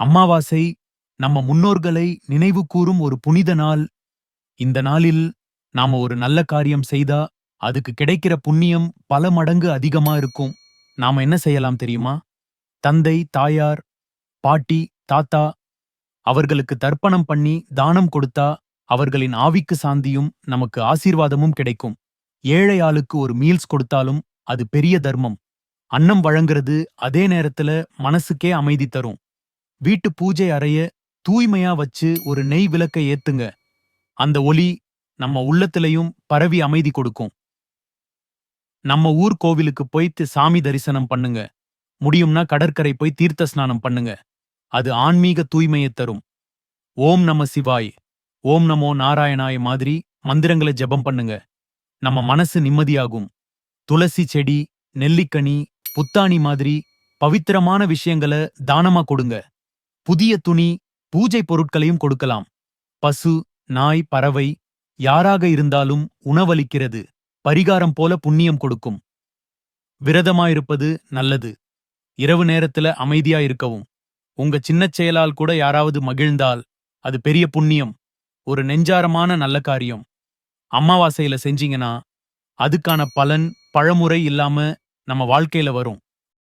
அம்மாவாசை நம்ம முன்னோர்களை நினைவு கூறும் ஒரு புனித நாள். இந்த நாளில் நாம ஒரு நல்ல காரியம் செய்தா அதுக்கு கிடைக்கிற புண்ணியம் பல மடங்கு அதிகமா இருக்கும். நாம என்ன செய்யலாம் தெரியுமா? தந்தை தாயார் பாட்டி தாத்தா அவர்களுக்கு தர்ப்பணம் பண்ணி தானம் கொடுத்தா அவர்களின் ஆவிக்கு சாந்தியும் நமக்கு ஆசீர்வாதமும் கிடைக்கும். ஏழை ஆளுக்கு ஒரு மீல்ஸ் கொடுத்தாலும் அது பெரிய தர்மம். அன்னம் வழங்குறது அதே நேரத்துல மனசுக்கே அமைதி தரும். வீட்டு பூஜை அறைய தூய்மையா வச்சு ஒரு நெய் விளக்கை ஏத்துங்க. அந்த ஒளி நம்ம உள்ளத்திலையும் பரவி அமைதி கொடுக்கும். நம்ம ஊர் கோவிலுக்கு போய்த்து சாமி தரிசனம் பண்ணுங்க. முடியும்னா கடற்கரை போய் தீர்த்த ஸ்நானம் பண்ணுங்க. அது ஆன்மீக தூய்மையை தரும். ஓம் நம சிவாய். ஓம் நமோ நாராயணாய் மாதிரி மந்திரங்களை ஜெபம் பண்ணுங்க. நம்ம மனசு நிம்மதியாகும். துளசி செடி நெல்லிக்கனி புத்தாணி மாதிரி பவித்திரமான விஷயங்களை தானமா கொடுங்க. புதிய துணி பூஜை பொருட்களையும் கொடுக்கலாம். பசு நாய் பறவை யாராக இருந்தாலும் உணவளிக்கிறது. பரிகாரம் போல புண்ணியம் கொடுக்கும். விரதமாயிருப்பது நல்லது. இரவு நேரத்துல அமைதியா இருக்கவும் உங்க சின்னச் செயலால் கூட யாராவது மகிழ்ந்தால் அது பெரிய புண்ணியம். ஒரு நெஞ்சாரமான நல்ல காரியம். அமாவாசையில செஞ்சீங்கன்னா அதுக்கான பலன் பழமுறை இல்லாம நம்ம வாழ்க்கையில வரும்.